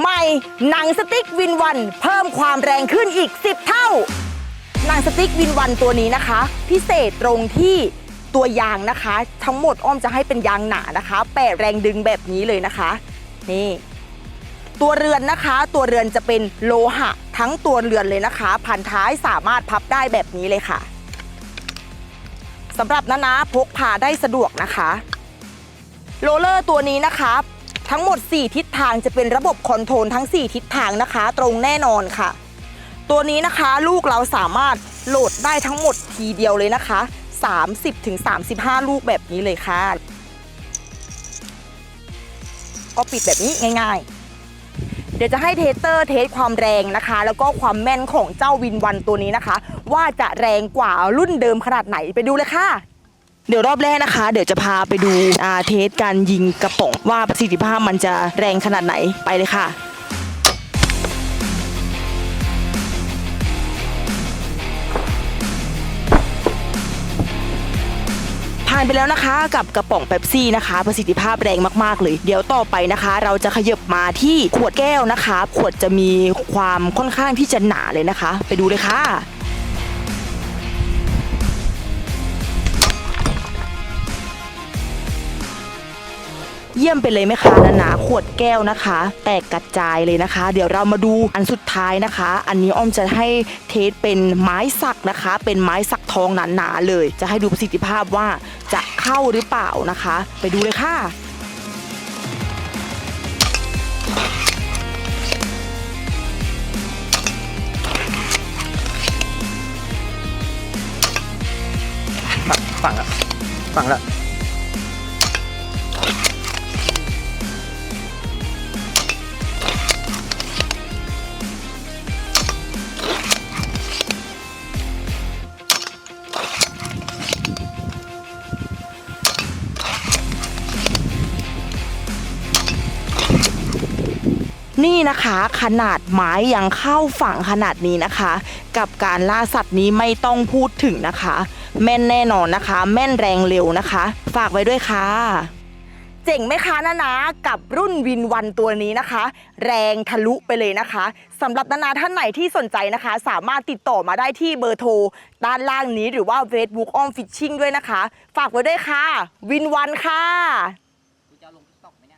ใหม่หนังสติ๊กวินวันเพิ่มความแรงขึ้นอีก 10 เท่า หนังสติ๊กวินวันตัวนี้นะคะ พิเศษตรงที่ตัวยางนะคะ ทั้งหมดอ้อมจะให้เป็นยางหนานะคะ แปะแรงดึงแบบนี้เลยนะคะ นี่ ตัวเรือนนะคะ ตัวเรือนจะเป็นโลหะ ทั้งตัวเรือนเลยนะคะพันท้ายสามารถพับได้แบบนี้เลยค่ะสำหรับนานาพกพาได้สะดวกนะคะ โรลเลอร์ตัวนี้นะคะ ทั้งหมด 4 ทิศทางจะเป็นระบบคอนโทรลทั้ง 4 ทิศทางนะคะ ตรงแน่นอนค่ะ ตัวนี้นะคะลูกเราสามารถโหลดได้ทั้งหมดทีเดียวเลยนะคะ 30-35 ลูกแบบนี้เลยค่ะ ก็ปิดแบบนี้ง่าย ๆ เดี๋ยวจะให้เทสเตอร์เทสความแรงนะคะ แล้วก็ความแม่นของเจ้าวินวันตัวนี้นะคะ ว่าจะแรงกว่ารุ่นเดิมขนาดไหนไปดูเลยค่ะ เดี๋ยวรอบแรกนะคะ เดี๋ยวจะพาไปดูอาเทสการยิงกระป๋องว่าประสิทธิภาพมันจะแรงขนาดไหนไปเลยค่ะผ่านไปแล้วนะคะกับกระป๋องเป๊ปซี่นะคะ ประสิทธิภาพแรงมากๆเลยเดี๋ยวต่อไปนะคะ เราจะขยับมาที่ขวดแก้วนะคะ ขวดจะมีความค่อนข้างที่จะหนาเลยนะคะ ไปดูเลยค่ะ เยี่ยมไปเลยไหมคะนานาขวดแก้วนะคะ แตกกระจายเลยนะคะ เดี๋ยวเรามาดูอันสุดท้ายนะคะ อันนี้อ้อมจะให้เทสเป็นไม้สักนะคะ เป็นไม้สักทองหนาๆเลย จะให้ดูประสิทธิภาพว่าจะเข้าหรือเปล่านะคะ ไปดูเลยค่ะฝั่งละฝั่งละ นี่นะคะขนาดไม้ยังเข้าฝั่งขนาดนี้นะคะ กับการล่าสัตว์นี้ไม่ต้องพูดถึงนะคะ แม่นแน่นอนนะคะ แม่นแรงเร็วนะคะ ฝากไว้ด้วยค่ะเจ๋งไหมคะนานากับรุ่นวินวันตัวนี้นะคะ แรงทะลุไปเลยนะคะสำหรับนานาท่านไหนที่สนใจนะคะ สามารถติดต่อมาได้ที่เบอร์โทรด้านล่างนี้หรือว่า Facebook อ้อมฟิชชิ่งด้วยนะคะ ฝากไว้ด้วยค่ะ วินวันค่ะ